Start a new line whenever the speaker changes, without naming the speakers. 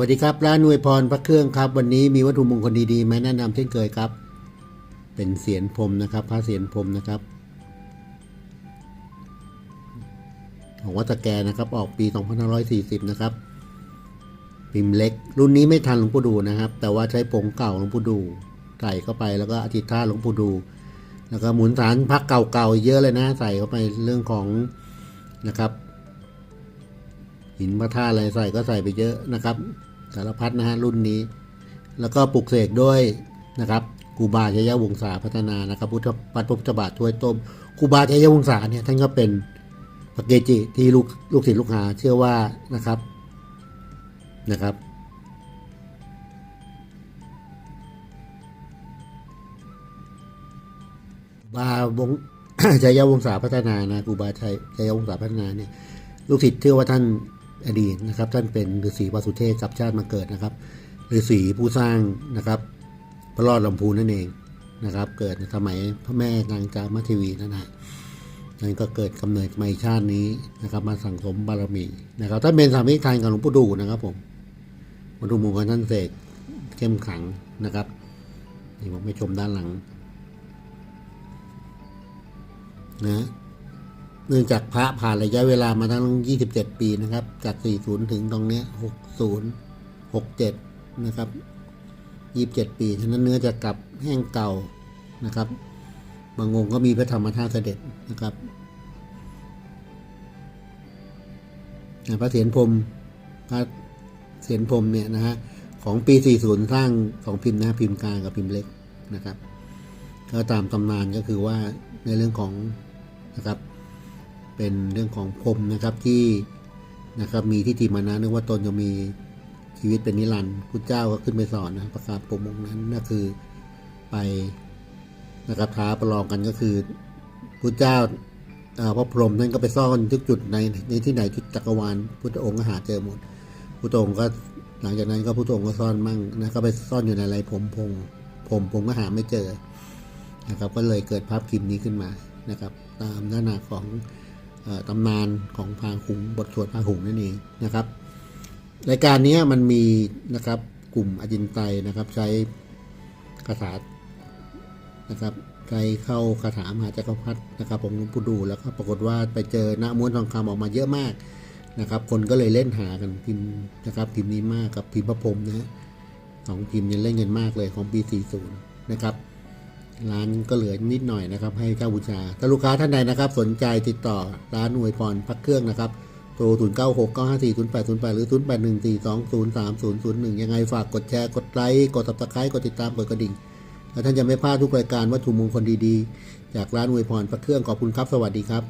วัสดีครับ ร้านนวยพรพระเครื่องครับ วันนี้มีวัตถุมงคลดีๆมาแนะนำเช่นเคยครับ เป็นเสียนพรมนะครับพระเสียนพรมนะครับ ของวัดตะแกนะครับออกปี 2540 นะครับ พิมพ์เล็ก รุ่นนี้ไม่ทันหลวงปู่ดูนะครับ แต่ว่าใช้ผงเก่าหลวงปู่ดูใส่เข้าไปแล้วก็อธิษฐานหลวงปู่ดู แล้วก็หมุนฐานพักเก่าๆเยอะเลยนะใส่เข้าไปเรื่องของนะครับ หินพระธาตุอะไรใส่ก็ใส่ไปเยอะนะครับ สารพัดนะฮะรุ่นนี้ แล้วก็ปลุกเสกด้วยนะครับครูบาชัยวงศาพัฒนานะครับพุทธปัตพุทธบาทถ้วยต้มครูบาชัยวงศาเนี่ยท่านก็เป็นพระเกจิที่ลูกลูกศิษย์ลูกหาเชื่อว่านะครับนะครับบาวงชัยวงศาพัฒนานะครูบาชัยชัยวงศาพัฒนาเนี่ยลูกศิษย์เชื่อว่าท่าน อดีตนะครับ ท่านเป็นฤาษีวาสุเทพกับชาติมาเกิดนะครับฤาษีผู้สร้างนะครับ พระรอดลำพูนนั่นเองนะครับ เกิดในสมัยพระแม่นางจามเทวีนั่นนะนั่นก็เกิดกำเนิดมาอีกชาตินี้นะครับ มาสั่งสมบารมีนะครับท่านเป็นสามีทานกับหลวงปู่ดูนะครับผมมาดูมุมของท่านเสกเข้มขังนะครับนี่ผมไปชมด้านหลังนะ เนื่องจากพระผ่านระยะเวลามาทั้ง 27 ปีนะครับ จาก 40 ถึงตรงนี้ 60 67 นะครับ 27 ปี ฉะนั้นเนื้อจะกลับแห้งเก่านะครับ บางองค์ก็มีพระธรรมธาตุเสด็จนะครับ พระเศียรพรมพระเศียรพรมเนี่ยนะฮะของปี 40 สร้างสองพิมพ์นะพิมพ์กลางกับพิมพ์เล็กนะครับก็ตามตำนานก็คือว่าในเรื่องของนะครับ เป็นเรื่องของพรมนะครับที่นะครับมีที่ติมานะนึกว่าตนจะมีชีวิตเป็นนิรันดร์พุทธเจ้าก็ขึ้นไปสอนนะประกาศพรมองค์นั้นนั่นคือไปนะครับท้าประลองกันก็คือพุทธเจ้าพระพรหมท่นก็ไปซ่อนทุกจุดในในที่ไหนทุกจักรวาลพุทธองค์ก็หาเจอหมดพุทธองค์ก็หลังจากนั้นก็พุทธองค์ก็ซ่อนมั่งนะก็ไปซ่อนอยู่ในอะไรผมพงผมผมก็หาไม่เจอนะครับก็เลยเกิดภาพพิมนี้ขึ้นมานะครับ ตามหน้าหนาของ ตำนานของพางหุงบทสวดพางหุงนั่นเองนะครับ รายการนี้มันมีนะครับกลุ่มอจินไตนะครับใช้คาถานะครับใช้เข้าคาถามหาจักรพรรดินะครับผมหลวงปู่ดูแล้วก็ปรากฏว่าไปเจอหน้าม้วนทองคำออกมาเยอะมากนะครับ คนก็เลยเล่นหากันพิมพ์นะครับพิมพ์นี้มากกับพิมพ์พระพรมนะสองพิมพ์เนี่ยเล่นกันมากเลยของปี 40 นะครับ ร้านก็เหลือนิดหน่อยนะครับ ให้เจ้าบูชาถ้าลูกค้าท่านใดนะครับ สนใจติดต่อร้านอวยพรพักเครื่องนะครับโทร0 9 6 9 5 4 0 8 0 8 หรือ 0 8 1 4 2 0 3 0 0 1 ยังไงฝากกดแชร์ กดไลค์ กดติดตามกดติดตาม กดกระดิ่ง แล้วท่านจะไม่พลาดทุกรายการวัตถุมงคลดีๆ จากร้านอวยพรพักเครื่องขอบคุณครับ สวัสดีครับ